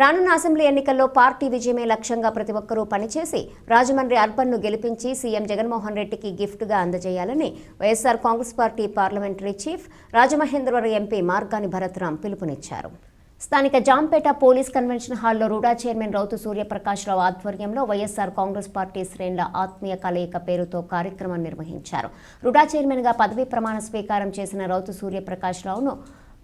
రానున్న అసెంబ్లీ ఎన్నికల్లో పార్టీ విజయమే లక్ష్యంగా ప్రతి ఒక్కరూ పనిచేసి రాజమండ్రి అర్బన్ను గెలిపించి సీఎం జగన్మోహన్ రెడ్డికి గిఫ్ట్గా అందజేయాలని YSR Congress party parliamentary chief Rajamahendravaram MP Margani Bharatram పిలుపునిచ్చారు. స్థానిక జాంపేట పోలీస్ కన్వెన్షన్ హాల్లో రూడా చైర్మన్ రౌతు సూర్యప్రకాశ్రావు ఆధ్వర్యంలో వైఎస్ఆర్ కాంగ్రెస్ పార్టీ శ్రేణుల ఆత్మీయ కలయిక పేరుతో కార్యక్రమం నిర్వహించారు. రుడా చైర్మన్గా పదవీ ప్రమాణ స్వీకారం చేసిన రౌతు సూర్యప్రకాశ్రావును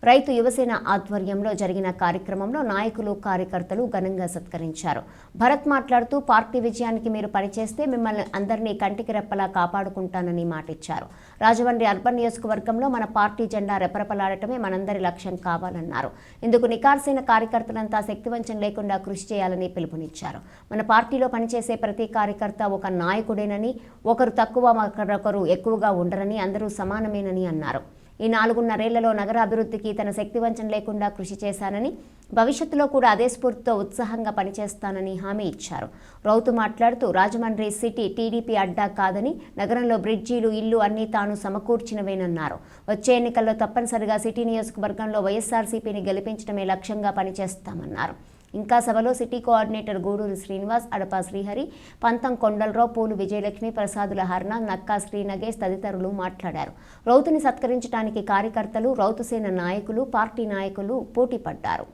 రైతు యువసేన ఆధ్వర్యంలో జరిగిన కార్యక్రమంలో నాయకులు కార్యకర్తలు ఘనంగా సత్కరించారు. భరత్ మాట్లాడుతూ పార్టీ విజయానికి మీరు పనిచేస్తే మిమ్మల్ని అందరినీ కంటికి రెప్పలా కాపాడుకుంటానని మాటిచ్చారు. రాజమండ్రి అర్బన్ నియోజకవర్గంలో మన పార్టీ జెండా రెపరెపలాడటమే మనందరి లక్ష్యం కావాలన్నారు. ఇందుకు నికార్సైన కార్యకర్తలంతా శక్తివంచం లేకుండా కృషి చేయాలని పిలుపునిచ్చారు. మన పార్టీలో పనిచేసే ప్రతి కార్యకర్త ఒక నాయకుడేనని ఒకరు తక్కువ మరొకరు ఎక్కువగా ఉండరని అందరూ సమానమేనని అన్నారు. ఈ నాలుగున్నరేళ్ళలో నగర అభివృద్ధికి తన శక్తివంచన లేకుండా కృషి చేశానని భవిష్యత్తులో కూడా అదే స్ఫూర్తితో ఉత్సాహంగా పనిచేస్తానని హామీ ఇచ్చారు. రౌతు మాట్లాడుతూ రాజమండ్రి సిటీ టీడీపీ అడ్డా కాదని నగరంలో బ్రిడ్జీలు ఇల్లు అన్నీ తాను సమకూర్చినవేనన్నారు. వచ్చే ఎన్నికల్లో తప్పనిసరిగా సిటీ నియోజకవర్గంలో వైఎస్ఆర్సీపీని గెలిపించడమే లక్ష్యంగా పనిచేస్తామన్నారు. ఇంకా సభలో సిటీ కోఆర్డినేటర్ గూడూరు శ్రీనివాస్ అడపా శ్రీహరి పంతం కొండలరావు పూలు విజయలక్ష్మి ప్రసాదుల హర్ణ నక్కా శ్రీనగేష్ తదితరులు మాట్లాడారు. రౌతుని సత్కరించడానికి కార్యకర్తలు రౌతుసేన నాయకులు పార్టీ నాయకులు పోటీ పడ్డారు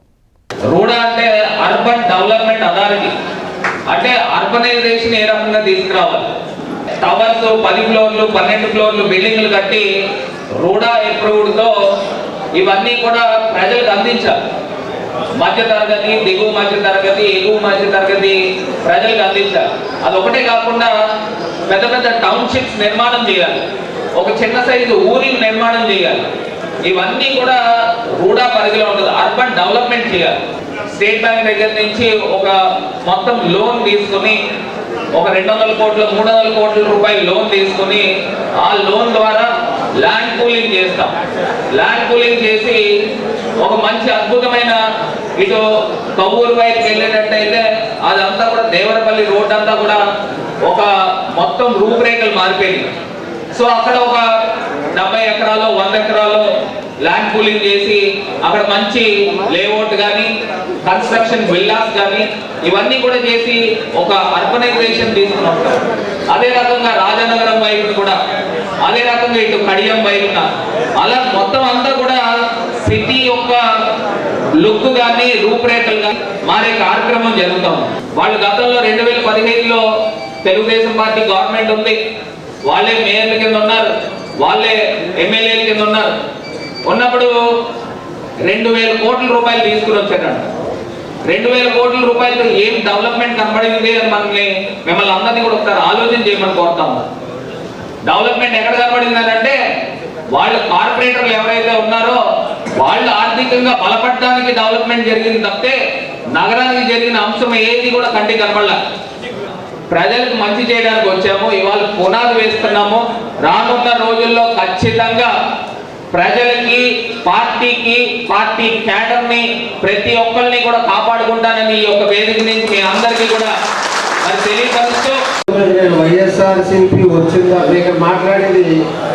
అంటే అర్బన్ డెవలప్మెంట్ అథారిటీ. అంటే అర్బనైజేషన్ ఏ రకంగా తీసుకురావాలి? టవర్స్ పది ఫ్లోర్లు పన్నెండు ఫ్లోర్లు బిల్డింగ్లు కట్టి రూడా ఎప్రూవ్డ్తో ఇవన్నీ కూడా ప్రజలకు అందించాలి. మధ్య తరగతి దిగువ మధ్య తరగతి ఎగువ మధ్య తరగతి ప్రజలకు అందించాలి. అది ఒకటే కాకుండా పెద్ద పెద్ద టౌన్షిప్స్ నిర్మాణం చేయాలి. ఒక చిన్న సైజు ఊరిని నిర్మాణం చేయాలి. ఇవన్నీ కూడా రూడా పరిధిలో ఉంటుంది. అర్బన్ డెవలప్మెంట్ చేయాలి. స్టేట్ బ్యాంక్ దగ్గర నుంచి ఒక మొత్తం లోన్ తీసుకుని ఒక రెండు వందల కోట్ల మూడు వందల కోట్ల రూపాయలు లోన్ తీసుకుని ఆ లోన్ ద్వారా ల్యాండ్ కూలింగ్ చేస్తాం. ల్యాండ్ కూలింగ్ చేసి ఒక మంచి అద్భుతమైన ఇటు కవ్వూరు వైపు వెళ్ళేటట్టయితే అదంతా కూడా దేవరపల్లి రోడ్ అంతా కూడా ఒక మొత్తం రూపురేఖలు మారిపోయింది సో అక్కడ ఒక డెబ్బై ఎకరాలు వంద ఎకరాలు ల్యాండ్ పూలింగ్ చేసి అక్కడ మంచి లేఅవుట్ కానీ కన్స్ట్రక్షన్ విల్లాస్ కానీ ఇవన్నీ కూడా చేసి ఒక అర్బనైజేషన్ తీసుకుని అదే రకంగా రాజనగరం వైపు కూడా అదే రకంగా ఇటు కడియం వైపున అలా మొత్తం అంతా కూడా సిటీ యొక్క లుక్ కానీ రూపురేఖలు కానీ మారే కార్యక్రమం జరుగుతాం వాళ్ళు గతంలో రెండు వేల పదిహేనులో తెలుగుదేశం పార్టీ గవర్నమెంట్ ఉంది. వాళ్ళే మేయర్ల కింద ఉన్నారు. వాళ్ళే ఎమ్మెల్యేల కింద ఉన్నారు. ఉన్నప్పుడు రెండు వేల కోట్ల రూపాయలు తీసుకుని వచ్చారంట రెండు వేల కోట్ల రూపాయలతో ఏం డెవలప్మెంట్ కనబడింది అని మనల్ని మిమ్మల్ని అందరినీ కూడా ఒకసారి ఆలోచన చేయమని కోరుతాము డెవలప్మెంట్ ఎక్కడ కనబడింది అని అంటే వాళ్ళు కార్పొరేటర్లు ఎవరైతే ఉన్నారో వాళ్ళు ఆర్థికంగా బలపడడానికి డెవలప్మెంట్ జరిగింది తప్పితే నగరానికి జరిగిన అంశం ఏది కూడా కంటికి కనబడలే ప్రజలకు మంచి చేయడానికి వచ్చాము ఇవాళ పునాది వేస్తున్నాము. రానున్న రోజుల్లో ఖచ్చితంగా ప్రజలకి పార్టీకి పార్టీ క్యాడర్ని ప్రతి ఒక్కరిని కూడా కాపాడుకుంటానని ఈ యొక్క వేదిక నుంచి మీ అందరికీ కూడా మరి తెలియపరుస్తూ నేను వచ్చిందా? మీకు మాట్లాడేది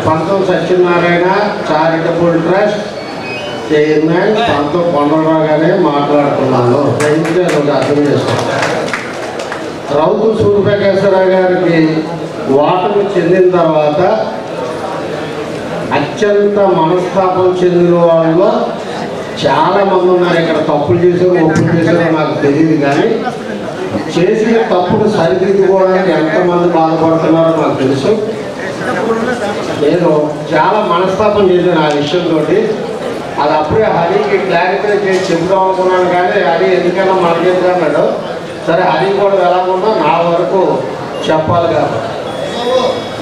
పంతం సత్యనారాయణ చారిటబుల్ ట్రస్ట్ చైర్మన్ పంతం కొండలరావు గారే మాట్లాడుతున్నాను. దయచేసి అర్థం చేసుకోండి. రౌతు సూర్యప్రకాశరావు గారికి ఓటమి చెందిన తర్వాత అత్యంత మనస్తాపం చెందిన వాళ్ళు చాలా మంది ఉన్నారు. ఇక్కడ తప్పులు చేశారు ఒప్పులు చేశారో నాకు తెలియదు కానీ చేసిన తప్పును సరిదిద్దుకోవడానికి ఎంతమంది బాధపడుతున్నారో నాకు తెలుసు. నేను చాలా మనస్తాపం చేశాను ఆ విషయంతో అది అప్పుడే హరికి క్లారిఫై చేసి చెప్దాం అనుకున్నాను కానీ హరి ఎందుకైనా మనకేంటి అన్నాడు సరే హరి కూడా ఎలాగున్నా నా వరకు చెప్పాలి కాబట్టి.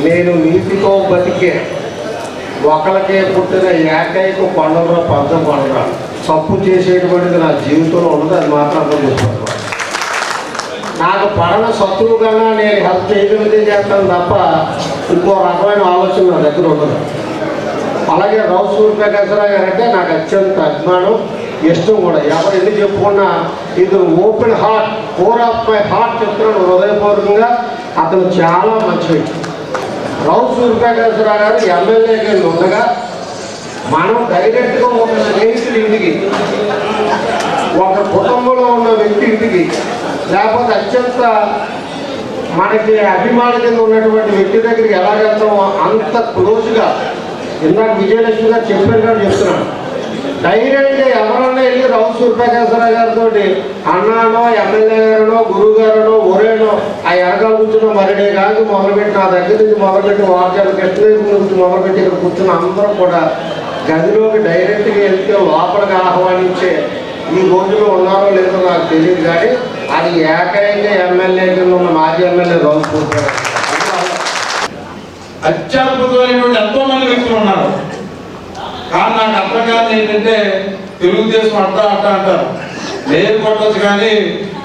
నేను నీతితో బతికే ఒకరికే పుట్టిన ఏకైక పండుగ పంచం పండుగ తప్పు చేసేటువంటిది నా జీవితంలో ఉండదు అది మాత్రం అర్థం నాకు పడన శత్రువు కన్నా నేను హెల్ప్ చేయగలిగితే చేస్తాను తప్ప ఇంకో రకమైన ఆలోచన నా దగ్గర ఉండదు. అలాగే రావు సూర్యప్రకాశరావు గారు అంటే నాకు అత్యంత అభిమానం. ఇష్టం కూడా. ఎవరు ఎన్ని చెప్పుకున్నా ఇది open heart core of my heart చెప్తున్నాను హృదయపూర్వకంగా. అతను చాలా మంచి వ్యక్తి రావు సూర్యప్రకాశరావు గారు ఎమ్మెల్యే ఉండగా మనం డైరెక్ట్గా ఒక స్నేహితుడి ఇంటికి ఒక కుటుంబంలో ఉన్న వ్యక్తి ఇంటికి లేకపోతే అత్యంత మనకి అభిమాన కింద ఉన్నటువంటి వ్యక్తి దగ్గరికి ఎలా వెళ్తామో అంత క్లోజ్గా ఇందాక విజయలక్ష్మి గారు చెప్పారు కానీ చెప్తున్నాను డైరెక్ట్గా ఎవరన్నా వెళ్ళి రావు సూర్యప్రకాశరావు గారితో అన్నానో ఎమ్మెల్యే గారనో గురువు గారనో ఒరేనో ఆ ఎనకాల కూర్చున్న మరిడే కాదు మొదలుపెట్టి నా దగ్గర నుంచి మొదలుపెట్టి వార్తలు కృష్ణదేవి నుంచి మొదలుపెట్టి ఇక్కడ కూర్చున్న అందరూ కూడా గదిలోకి డైరెక్ట్గా వెళ్తే లోపలికి ఆహ్వానించే ఈ రోజుల్లో ఉన్నారో లేదో నాకు తెలియదు కానీ అది ఏకైక ఎమ్మెల్యే కింద ఉన్న మాజీ ఎమ్మెల్యే రావు సూర్యప్రకాశ్ అత్యద్భుతమైనటువంటి ఎంతో మంది వ్యక్తులు ఉన్నారు. కానీ నాకు అర్థం కాదు ఏంటంటే తెలుగుదేశం అర్థం అట్ట అంటారు. లేదు కొట్టచ్చు కానీ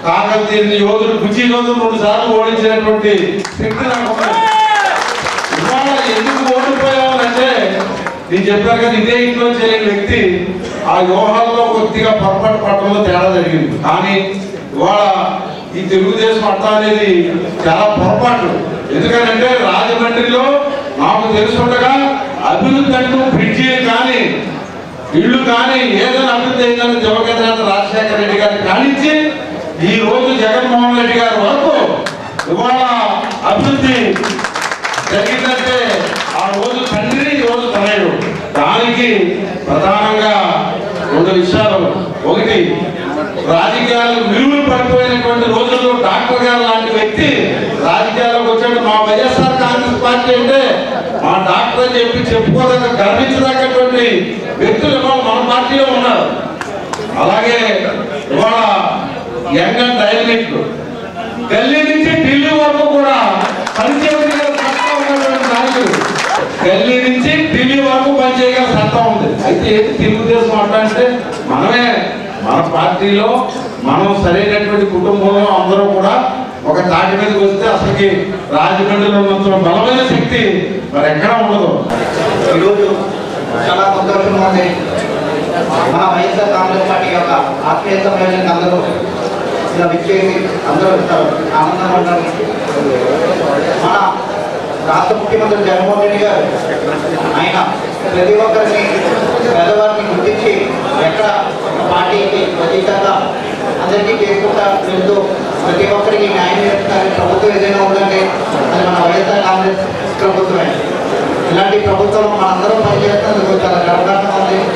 కాకతీయ యోధుడు కుచి యోధుడు రెండు సార్లు ఓడించినటువంటి శక్తి నాకు ఇవాళ ఎందుకు ఓడిపోయామంటే నేను చెప్పాను కదా ఇదే ఇంట్లో చేయని వ్యక్తి ఆ వ్యూహాల్లో కొద్దిగా పొరపాటు పట్టడంలో తేడా జరిగింది. కానీ ఇవాళ ఈ తెలుగుదేశం అట్ట అనేది చాలా పొరపాటు. ఎందుకంటే రాజమండ్రిలో నాకు తెలుసుండగా అభివృద్ధి అంటూ బ్రిడ్జీలు కానీ ఇళ్ళు కానీ ఏదైనా అభివృద్ధి అయిందని జవగేంద్రనాథ్ రాజశేఖర రెడ్డి గారిని కానించి ఈ రోజు జగన్మోహన్ రెడ్డి గారి వరకు ఇవాళ అభివృద్ధి జరిగిందంటే ఆ రోజు తండ్రి ఈ రోజు తనయుడు. దానికి ప్రధానంగా రెండు విషయాలు. ఒకటి రాజకీయాలు విలువలు పడిపోయినటువంటి రోజుల్లో డాక్టర్ గారు లాంటి వ్యక్తి రాజకీయాల్లోకి వచ్చాడు. మా వైఎస్ఆర్ మా డాక్టర్ అని చెప్పి చెప్పుకోదగ్గ గర్వించదగ్గటువంటి వ్యక్తులు ఇవాళ మన పార్టీలో ఉన్నారు. అలాగే ఇవాళ యంగ్ అండ్ డైనమిక్ ఢిల్లీ నుంచి ఢిల్లీ వరకు కూడా పనిచేయగల సత్తా ఉన్నటువంటి నాయకుడు ఢిల్లీ నుంచి ఢిల్లీ వరకు పనిచేయగల సత్తా ఉంది. అయితే ఏంటి తెలుగుదేశం అంటే మనమే మన పార్టీలో మనం సరైనటువంటి కుటుంబంలో అందరూ కూడా ఒక తాటి మీదకి వస్తే అసలుకి రాజమండ్రిలో ఉన్నంత బలమైన శక్తి మరి ఎక్కడా ఉండదు. ఈరోజు చాలా సంతోషంగా ఉంది మన వైఎస్ఆర్ కాంగ్రెస్ పార్టీ యొక్క ఆత్మీయత ప్రజలకు అందరూ ఇలా విచ్చేసి అందరూ ఆనందంగా ఉన్నారు మన రాష్ట్ర ముఖ్యమంత్రి జగన్మోహన్ రెడ్డి గారు ఆయన ప్రతి ఒక్కరిని పేదవారిని గుర్తించి ఎక్కడ పార్టీకి ప్రతీకంగా అందరికీ చేసుకుంటా వెళ్తూ ప్రతి ఒక్కరికి న్యాయం చేస్తారని ప్రభుత్వం ఏదైనా ఉందంటే అది మన వైఎస్ఆర్ కాంగ్రెస్ ప్రభుత్వమే. ఇలాంటి ప్రభుత్వం మనందరం పనిచేస్తున్నందుకు చాలా గర్వకారణంగా ఉంది.